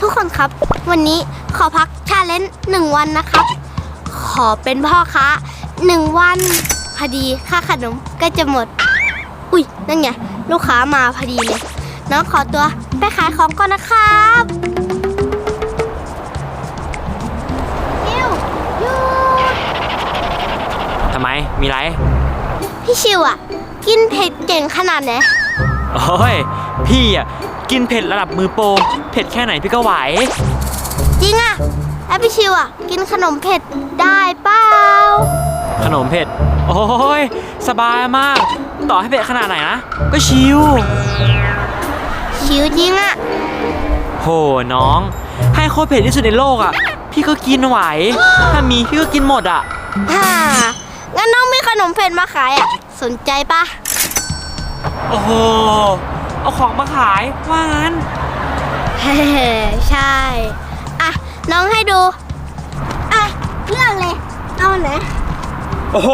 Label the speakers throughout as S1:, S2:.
S1: ทุกคนครับ วันนี้ขอพักชาเลนจ์หนึ่งวันนะครับ ขอเป็นพ่อค้าหนึ่งวันพอดีค่าขนมก็จะหมด อุ้ยนั่นไงลูกค้ามาพอดีเลยน้องขอตัวไปขายของก่อนนะครับชิวหยุด
S2: ทำไมมีไร
S1: พี่ชิวอะกินเผ็ดเก่งขนาดไหน
S2: โอ้ย พี่อะ กินเผ็ดระดับมือโปร เผ็ดแค่ไหนพี่ก็ไหว
S1: จริงอะแล้วพี่ชิวอะกินขนมเผ็ดได้เปล่า
S2: ขนมเผ็ด โอ้ยสบายมาก ต่อให้เผ็ดขนาดไหนนะ ก็ชิว
S1: ชิวจริงอะ
S2: โหน้อง ให้โคตรเผ็ดที่สุดในโลกอะพี่ก็กินไหว ถ้ามีพี่ก็กินหมดอะ
S1: ฮ่างั้นน้องมีขนมเผ็ดมาขายอะสนใจปะ
S2: โอ้โห เอาของมาขายว่างั้น
S1: เฮ้ ใช่ อะ น้องให้ดู อะ เลือกเลย เอาอันไหน
S2: โอ้โห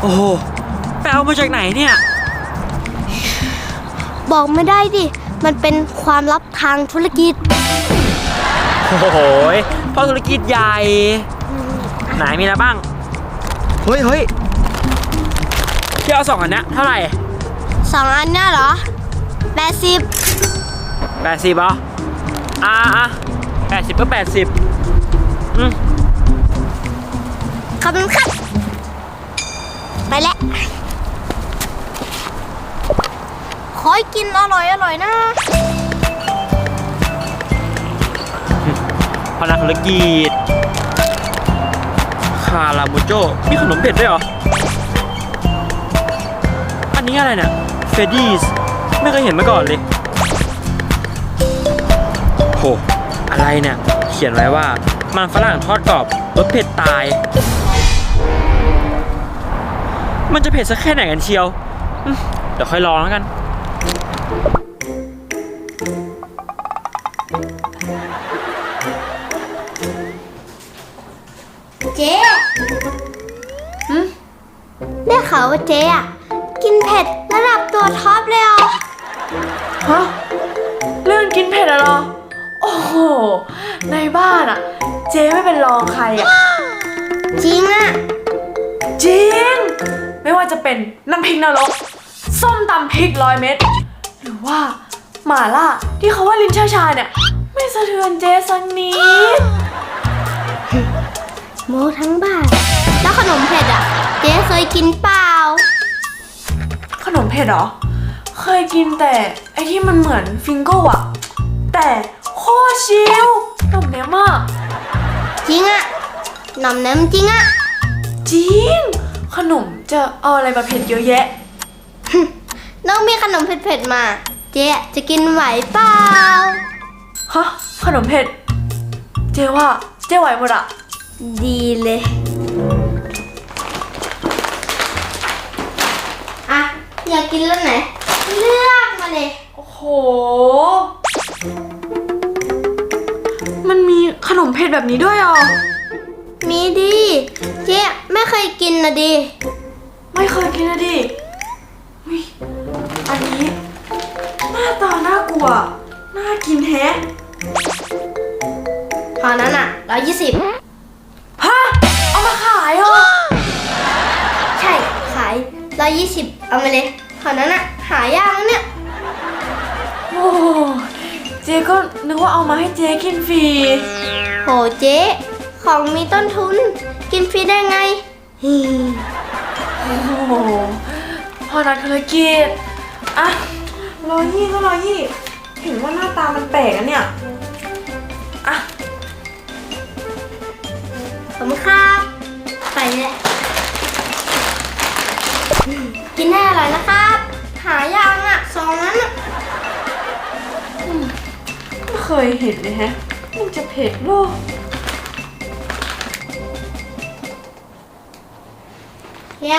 S2: โอ้โหไปเอามาจากไหนเนี่ย
S1: บอกไม่ได้ดิ มันเป็นความลับทางธุรกิจ
S2: โอ้โหพ่อธุรกิจใหญ่ ไหนมีอะไรบ้าง เฮ้ยเฮ้ยพี่เอาสองอันเนี้ยเท่าไหร่
S1: สองอันเนี่ยเหรอ แปดสิบ
S2: แปดสิบเหรออ่าอะแปดสิบก็แปดสิบอืม
S1: ขอบคุณครับไปแล้ว ขอให้กินอร่อยอร่อยนะ
S2: พนักธุรกิจคารามูโจมีขนมเผ็ดด้วยเหรอ อันนี้อะไรเนี่ยเฟดดี้ ไม่เคยเห็นมาก่อนเลยโหอะไรเนี่ย เขียนไว้ว่ามันฝรั่งทอดกรอบรสเผ็ดตาย มันจะเผ็ดสักแค่ไหนกันเชียวอืมเดี๋ยวค่อยลองแล้วกัน
S1: เจ๊ได้ข่าวว่าเจ๊อะกินเผ็ดระดับตัวท็อปเลยเหรอ
S3: ฮะเรื่องกินเผ็ดอะเหรอ โอ้โห ในบ้านอะเจ๊ไม่เป็นรองใครอะ
S1: จริงอะ
S3: จริง ไม่ว่าจะเป็นน้ำพริกนรก ส้มตำพริกร้อยเม็ด หรือว่าหม่าล่าที่เขาว่าลิ้นชาชาเนี่ย ไม่สะเทือนเจ๊สักนิด
S1: โมทั้งบ้าน แล้วขนมเผ็ดอะเจ๊เคยกินเปล่า
S3: ขนมเผ็ดเหรอ เคยกินแต่ไอที่มันเหมือนฟิงโก้อะแต่โคตรชิลขนมเนี้ยมาก
S1: จริงอะหน่อมน้ำจริงอะ
S3: จริง ขนมจะเอาอะไรมาเผ็ดเยอะแยะ
S1: น้องมีขนมเผ็ดๆมา เจ๊จะกินไหวเปล่า
S3: ฮะขนมเผ็ด เจ๊ว่าเจ๊ไหวหมดอะ
S1: ดีเลยอะอยากกินรสไหน เลือกมาเลย
S3: โอ้โห มันมีขนมเผ็ดแบบนี้ด้วยเหรอ
S1: มีดีเจ๊ไม่เคยกินนะดี
S3: ไม่เคยกินนะดิอุ๊ยอันนี้ หน้าตาน่ากลัว น่ากินแฮะ
S1: พอนั้นอะร้อยยี่สิบ
S3: ฮะ เอามาขายเหรอ
S1: ใช่ ขายร้อยยี่สิบเอามาเลยพอนั้นอะ หายากนะเนี่ย
S3: โอ้เจ๊ก็นึกว่าเอามาให้เจ๊กินฟรี
S1: โหเจ๊ของมีต้นทุน กินฟรีได้ไงฮี
S3: โอ้โหพอนักธุรกิจอะร้อยยี่ก็ร้อยยี่ เห็นว่าหน้าตามันแปลกอะเนี่ย อะ
S1: ขอบคุณครับ ไปเลยอืมกินให้อร่อยนะครับ หายากอะสองนั้นอะ
S3: ไม่เคยเห็นเลยแฮะมันจะเผ็ดโลก
S1: เฮีย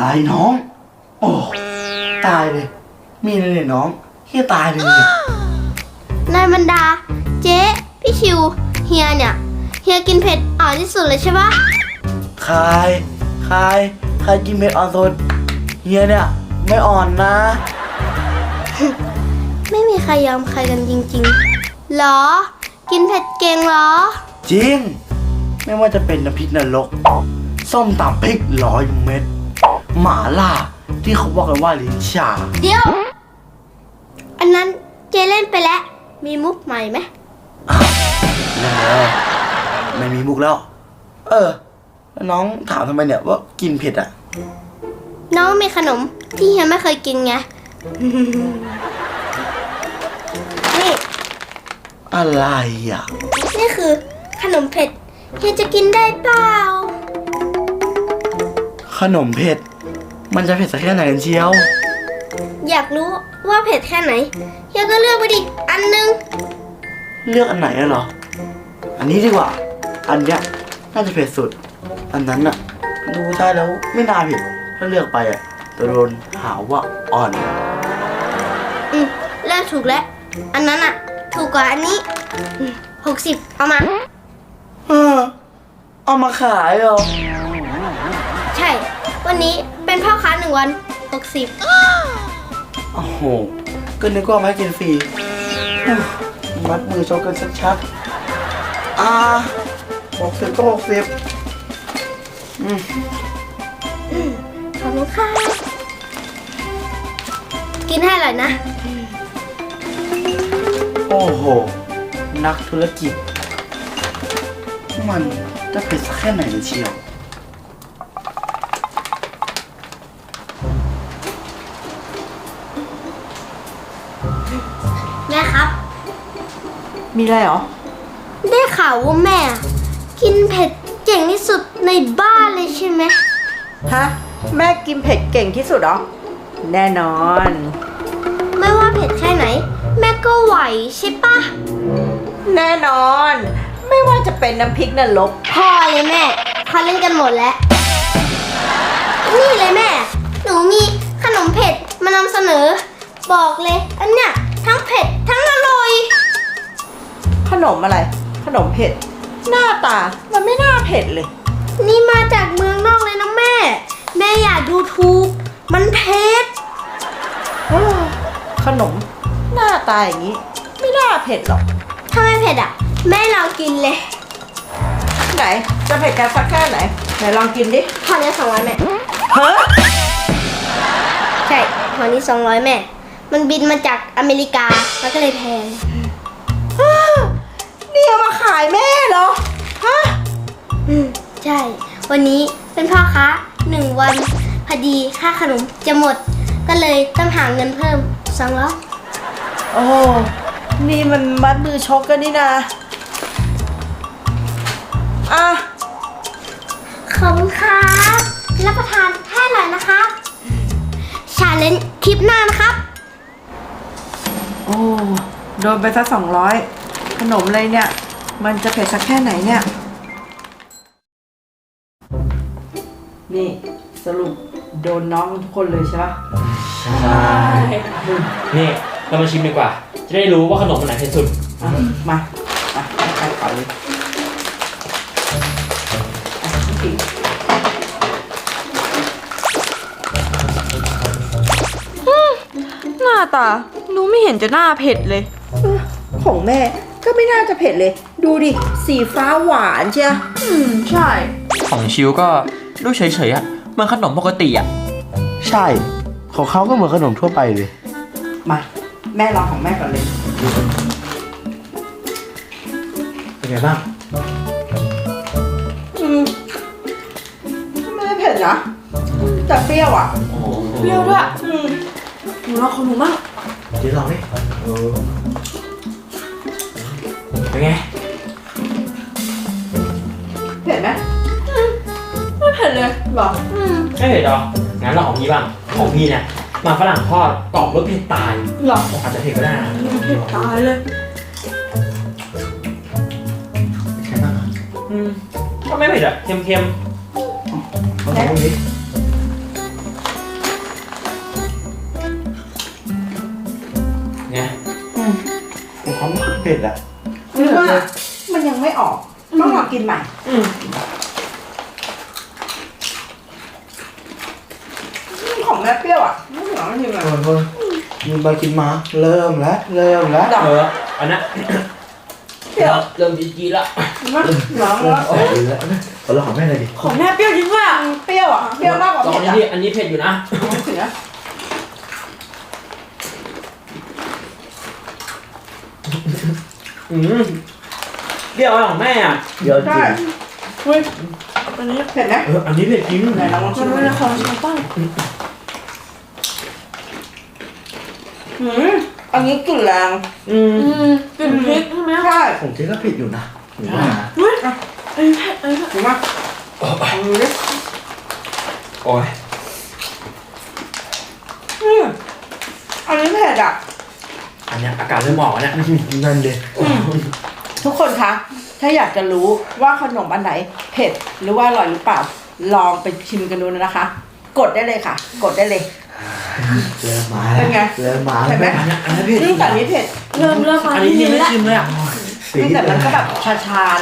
S4: ตายน้อง โอ้ ตายเลย มีเลยเนี่ยน้องเฮียตายเลยเนี่ย
S1: ในบรรดา เจ๊พี่ชิว เฮียเนี่ย เฮียกินเผ็ดอ่อนที่สุดเลยใช่ปะ
S4: คายคายคายกินเม็ดออนโซนเฮียเนี่ย ไม่อ่อนนะ
S1: ไม่มีใครยอมใครกันจริงๆเหรอ กินเผ็ดเก่งเหรอ
S4: จริง ไม่ว่าจะเป็นน้ำพริกนรก ส้มตำพริกร้อยเม็ด หมาล่า ที่เขาว่ากันว่าลิ้นชา
S1: เดี๋ยว อันนั้นเจเล่นไปแล้ว มีมุกใหม่ไหม
S4: นั่นแล้วไม่มีมุกแล้ว เออแล้วน้องถามทำไมเนี่ยว่ากินเผ็ดอะ
S1: น้องมีขนมที่เฮียไม่เคยกินไง นี่
S4: อะไรอะ
S1: นี่คือขนมเผ็ดเฮียจะกินได้เปล่า
S4: ขนมเผ็ด มันจะเผ็ดสักแค่ไหนกันเชียว
S1: อยากรู้ว่าเผ็ดแค่ไหนเฮียก็เลือกไปดิ อันหนึง
S4: เลือกอันไหนอะเหรอ อันนี้ดีกว่า อันเนี้ยน่าจะเผ็ดสุด อันนั้นอะดูได้แล้วไม่น่าเผ็ด ถ้าเลือกไปอะจะโดนหาว่าอ่อน
S1: อืมเลือกถูกแล้ว อันนั้นอะ ถูกกว่าอันนี้หกสิบเอามา
S4: เออเอามาขายเหรอ
S1: ใช่ วันนี้เป็นพ่อค้าหนึ่งวันหกสิบ
S4: โอ้โห ก็นึกว่าเอามาให้กินฟรีอุ๊ยมัดมือชกกันชัดๆอ่าหกสิบก็หกสิบอืม
S1: ข อบคุณค่ะ กินให้อร่อยนะ
S4: โอ้โห นักธุรกิจ มันจะเผ็ดสักแค่ไหนเลยเชียว
S1: แม่ครับ
S3: มีอะไรเหรอ
S1: ได้ข่าวว่าแม่ กินเผ็ดเก่งที่สุดในบ้านเลยใช่ไหม
S5: ฮะ แม่กินเผ็ดเก่งที่สุดเหรอ แน่นอน
S1: ไม่ว่าเผ็ดแค่ไหน แม่ก็ไหวใช่ปะ
S5: แน่นอน ไม่ว่าจะเป็นน้ำพริกนรก
S1: พอเลยแม่พอเล่นกันหมดแล้ว นี่เลยแม่ หนูมีขนมเผ็ดมานำเสนอ บอกเลย อันเนี้ยทั้งเผ็ดทั้งอร่อย
S5: ขนมอะไร ขนมเผ็ด หน้าตามันไม่น่าเผ็ดเลย
S1: นี่มาจากเมืองนอกเลยนะแม่ แม่อย่าดูถูกมันเผ็ด
S5: เออขนม หน้าตาอย่างนี้ ไม่น่าเผ็ดหรอก
S1: ถ้าไม่เผ็ดอะ แม่เรากินเลย
S5: ไหน จะเผ็ดกันสักแค่ไหน ไหนลองกินดิ
S1: พอนี้สองร้อยแม่
S5: ฮะ
S1: ใช่พอนี้สองร้อยแม่ มันบินมาจากอเมริกามันก็เลยแพง
S5: นี่เอามาขายแม่เหรอ ฮะ
S1: อืม ใช่ วันนี้เป็นพ่อค้า หนึ่งวันพอดีค่าขนมจะหมด ก็เลยต้องหาเงินเพิ่มสองร้อย
S5: โอ้นี่มันมัดมือชกกันนี่นะอะ
S1: ขอบคุณครับรับประทานแค่ไหนนะครับชาเลนจ์คลิปหน้านะครับ
S5: โอ้โดนไปสักสองร้อยขนมอะไรเนี่ย มันจะเผ็ดสักแค่ไหนเนี่ย นี่สรุปโดนน้องทุกคนเลยใช่ปะ
S2: นี่เรามาชิมดีกว่า จะได้รู้ว่าขนมอันไหนเผ็ดสุด
S5: อะมามาให้ใครก่อนเลยอะพี่
S3: หน้าตาหนูไม่เห็นจะหน้าเผ็ดเลย
S5: ของแม่ก็ไม่น่าจะเผ็ดเลย ดูดิ สีฟ้าหวานเชีย
S3: อืม ใช่
S2: ของชิวก็ ดูเฉยๆอะเหมือนขนมปกติอะ
S4: ใช่ ของเขาก็เหมือนขนมทั่วไปเลย
S5: มา แม่ลองของแม่ก่อนเลย
S2: เป็นไงบ้าง
S5: อืมไม่ได้เผ็ดนะแต่เปรี้ยวอะ
S2: โอ้โห
S3: เปรี้ยวด้วย
S5: อืม
S3: หนูรอของหนูมาก
S4: เดี๋ยวลองดิ
S2: เป็นไง
S5: เผ็ดไหม
S3: ไม่ เผ็ดเลย
S5: หรอ
S2: ไม่เผ็ดหรองั้นเราของพี่บ้างของพี่เนี่ยหมาฝรั่งทอดกรอบรสเผ็ดตาย
S5: หรอ
S2: อาจจะเผ็ดก็ได้นะ
S3: เผ็ดตายเลย
S4: ใช่บ้างอะ
S2: อืมก็ไม่เผ็ดอะเค็ม
S4: ลองดูดิ
S2: ๆไง
S4: อืมของเขาไม่ค่อยเผ็ดอะ
S5: หรือว่ามันยังไม่ออกต้องลองกินใหม่
S2: อืม
S5: ของแม่เปรี้ยวอะ ไม่เหมือนมันชิมเลย
S4: โอ้โหกินไปกินมา เริ่มแล้วเริ่มแล้ว
S2: เอออันนั้น
S5: เปรี้ยว
S2: เริ่มจีจีแล้ว
S5: น้อง
S4: เริ่ม
S5: แล้ว
S4: ออกเลยแล้วขอลองของแม่หน่อยดิ
S3: ของแม่เปรี้ยวจริงว่ะ
S5: เปรี้ยวอะเปรี้ยวมากกว่า
S2: ตอน
S5: เผ็ด
S2: นี้
S5: อะ
S2: ดิอันนี้เผ็ดอยู่นะ
S5: เสือ
S2: อืมเปรี้ยวของแม่อะ
S4: เดี๋ยวจริ
S5: ใช่
S4: ง
S5: เฮ้ยอันนี้เผ็ดไหม
S2: เอออันนี้เผ็ดจริง
S5: ไหนลองชิ
S3: มัน
S5: ม
S3: ไม่
S5: ดู
S3: ได้ของชิมบ้า ง
S5: หืมอันนี้กลิ่นแรง
S2: อืม
S3: อืมกลิ่นพริกใช่ไหม
S5: ใช่
S4: ผมเจ๊ก็ผิดอยู่นะผมว่านะ
S3: เฮ้ยเอ้ยเผ็ดเอ้ยเผ็ด
S5: ถูกไหมอันนี้
S2: โอ้ย
S5: อืมอันนี้เผ็ดอะ
S2: อันเนี้ยอากาศเริ่มออกแล้วเนี่ย
S4: นั่นเลย
S5: ทุกคนคะ ถ้าอยากจะรู้ว่าขนมอันไหนเผ็ดหรือว่าอร่อยหรือเปล่า ลองไปชิมกันดูนะคะ กดได้เลยค่ะ กดได้เลย
S4: เริ่มมา
S5: เป็
S4: แล้ว
S5: นไง
S4: เริ่มมา
S5: เห็
S4: แล้ว
S5: นไหม
S4: แม่
S2: อันเนี้ยอันนี้เผ็ด
S5: อืมแต่อันนี้เผ็ด
S3: เริ่มเริ่มมา
S2: อันนี้
S3: ที่
S2: ยัง
S3: ลิ้น
S2: ไม่
S3: แล้ว
S2: ชิมเลยอะ
S4: สี
S5: แต่มันก็แบบชาๆนะ